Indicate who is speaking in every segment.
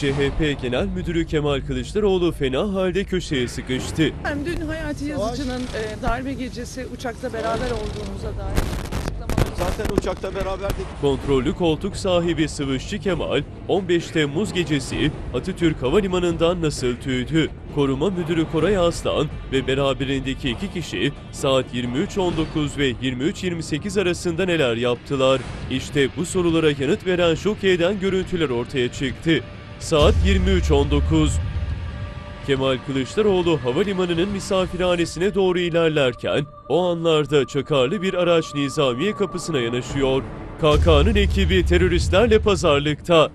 Speaker 1: CHP Genel Müdürü Kemal Kılıçdaroğlu fena halde köşeye sıkıştı.
Speaker 2: Hem dün Hayati Yazıcı'nın e, darbe gecesi uçakta beraber olduğumuza dair
Speaker 3: Zaten uçakta beraberdik.
Speaker 1: Kontrollü koltuk sahibi Sıvışçı Kemal, 15 Temmuz gecesi Atatürk Havalimanı'ndan nasıl tüydü? Koruma Müdürü Koray Aslan ve beraberindeki iki kişi saat 23.19 ve 23.28 arasında neler yaptılar? İşte bu sorulara yanıt veren şok eden görüntüler ortaya çıktı. Saat 23.19 Kemal Kılıçdaroğlu havalimanının misafirhanesine doğru ilerlerken o anlarda çakarlı bir araç nizamiye kapısına yanaşıyor. KK'nın ekibi teröristlerle pazarlıkta.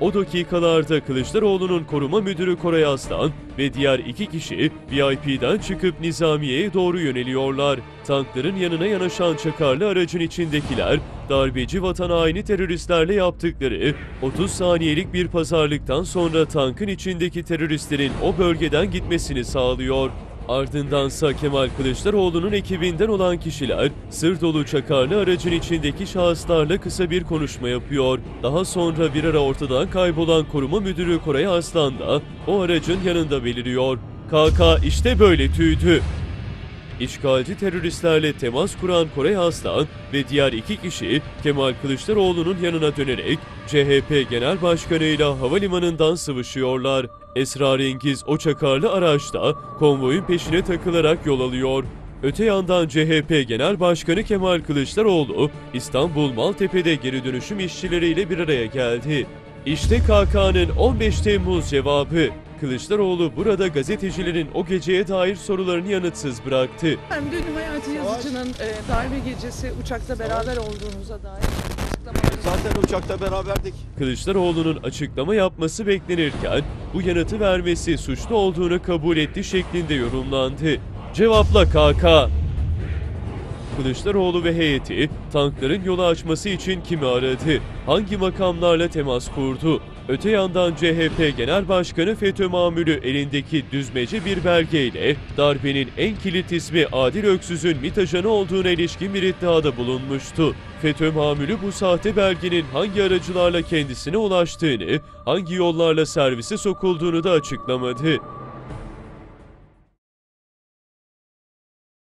Speaker 1: O dakikalarda Kılıçdaroğlu'nun koruma müdürü Koray Aslan ve diğer iki kişi VIP'den çıkıp Nizamiye'ye doğru yöneliyorlar. Tankların yanına yanaşan çakarlı aracın içindekiler darbeci vatan haini teröristlerle yaptıkları 30 saniyelik bir pazarlıktan sonra tankın içindeki teröristlerin o bölgeden gitmesini sağlıyor. Ardındansa Kemal Kılıçdaroğlu'nun ekibinden olan kişiler sır dolu çakarlı aracın içindeki şahıslarla kısa bir konuşma yapıyor. Daha sonra bir ara ortadan kaybolan koruma müdürü Koray Arslan da o aracın yanında beliriyor. KK işte böyle tüydü. İşgalci teröristlerle temas kuran Kore Aslan ve diğer iki kişi Kemal Kılıçdaroğlu'nun yanına dönerek CHP Genel Başkanı ile havalimanından sıvışıyorlar. Esrarengiz o çakarlı araçta konvoyun peşine takılarak yol alıyor. Öte yandan CHP Genel Başkanı Kemal Kılıçdaroğlu İstanbul Maltepe'de geri dönüşüm işçileriyle bir araya geldi. İşte KK'nın 15 Temmuz cevabı. Kılıçdaroğlu burada gazetecilerin o geceye dair sorularını yanıtsız bıraktı.
Speaker 2: hem dün Hayati Yazıcı'nın e, darbe gecesi uçakta beraber olduğumuza dair
Speaker 3: Zaten uçakta beraberdik.
Speaker 1: Kılıçdaroğlu'nun açıklama yapması beklenirken bu yanıtı vermesi suçlu olduğunu kabul etti şeklinde yorumlandı. Cevapla KK. Kılıçdaroğlu ve heyeti tankların yolu açması için kimi aradı? Hangi makamlarla temas kurdu? Öte yandan CHP Genel Başkanı FETÖ mamülü elindeki düzmece bir belgeyle darbenin en kilit ismi Adil Öksüz'ün MİT ajanı olduğuna ilişkin bir iddiada bulunmuştu. FETÖ mamülü bu sahte belgenin hangi aracılarla kendisine ulaştığını, hangi yollarla servise sokulduğunu da açıklamadı.